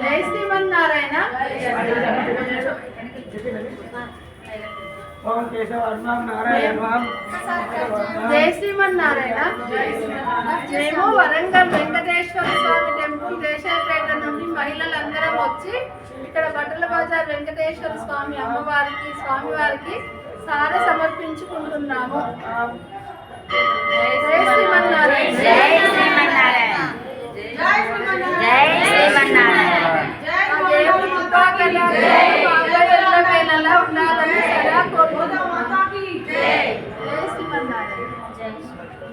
జై శ్రీమన్నారాయణ. ఓం కేశవ నారాయణ జై శ్రీమన్నారాయణ. మేము వరంగల్ వెంకటేశ్వర స్వామి వచ్చి ఇక్కడ బట్టల బజార్ వెంకటేశ్వర స్వామి అమ్మవారికి స్వామివారికి సార సమర్పించుకుంటున్నాము. జయ శ్రీమన్నారాయణ.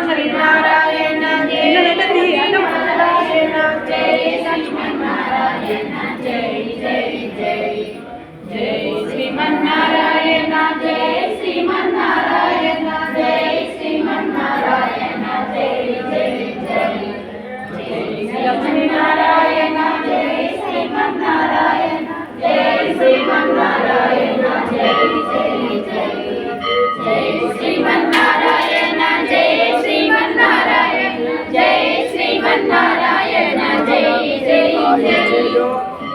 శ్రీమన్నారాయణ జై శ్రీమన్నారాయణ జై జై. జై శ్రీమన్నారాయణ